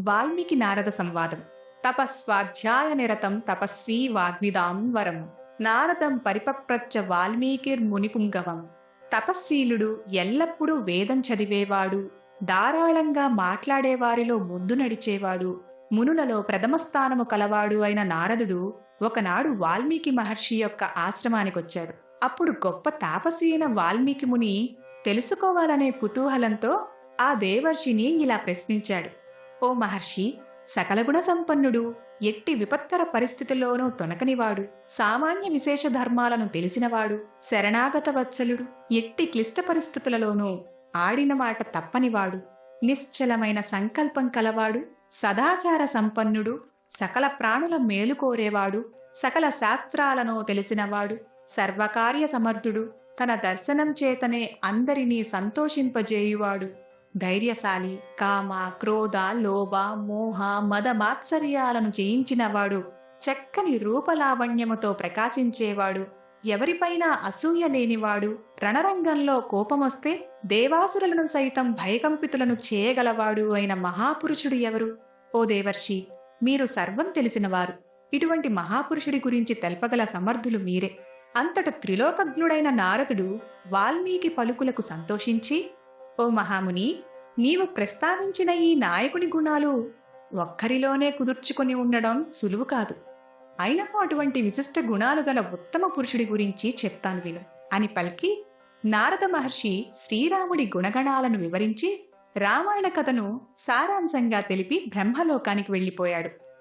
వాల్మీకి నారద సంవాదం. తపస్వాధ్యాయ నిరతం తపస్వీ వాగ్విదాం వరం. నారదం పరిపప్రచ్చ వాల్మీకిర్మునిపుంగవం తపస్శీలుడు ఎల్లప్పుడూ వేదం చదివేవాడు. ధారాళంగా మాట్లాడేవారిలో ముందు నడిచేవాడు. మునులలో ప్రథమ స్థానము కలవాడు అయిన నారదుడు ఒకనాడు వాల్మీకి మహర్షి యొక్క ఆశ్రమానికొచ్చాడు. అప్పుడు గొప్ప తాపసి అయిన వాల్మీకి ముని తెలుసుకోవాలనే కుతూహలంతో ఆ దేవర్షిని ఇలా ప్రశ్నించాడు. ఓ మహర్షి సకల గుణ సంపన్నుడు ఎట్టి విపత్కర పరిస్థితుల్లోనూ తొనకనివాడు సామాన్య విశేష ధర్మాలను తెలిసినవాడు శరణాగత వత్సలుడు ఎట్టి క్లిష్ట పరిస్థితులలోనూ ఆడిన మాట తప్పనివాడు నిశ్చలమైన సంకల్పం కలవాడు సదాచార సంపన్నుడు సకల ప్రాణుల మేలు కోరేవాడు సకల శాస్త్రాలను తెలిసినవాడు సర్వకార్య సమర్థుడు తన దర్శనం చేతనే అందరినీ సంతోషింపజేయువాడు. ధైర్యశాలి కామ క్రోధ లోభ మోహ మద మాత్సర్యాలను జయించినవాడు చక్కని రూపలావణ్యముతో ప్రకాశించేవాడు ఎవరిపైనా అసూయ లేనివాడు రణరంగంలో కోపమొస్తే దేవాసురులను సైతం భయకంపితులను చేయగలవాడు అయిన మహాపురుషుడు ఎవరు? ఓ దేవర్షి మీరు సర్వం తెలిసినవారు. ఇటువంటి మహాపురుషుడి గురించి తెల్పగల సమర్థులు మీరే. అంతట త్రిలోకజ్ఞుడైన నారదుడు వాల్మీకి పలుకులకు సంతోషించి ఓ మహాముని నీవు ప్రస్తావించిన ఈ నాయకుని గుణాలు ఒక్కరిలోనే కుదుర్చుకొని ఉండడం సులువు కాదు. అయినను అటువంటి విశిష్ట గుణాలు గల ఉత్తమ పురుషుడి గురించి చెప్తాను విను. అని పలికి నారద మహర్షి శ్రీరాముడి గుణగణాలను వివరించి రామాయణ కథను సారాంశంగా తెలిపి బ్రహ్మలోకానికి వెళ్ళిపోయాడు.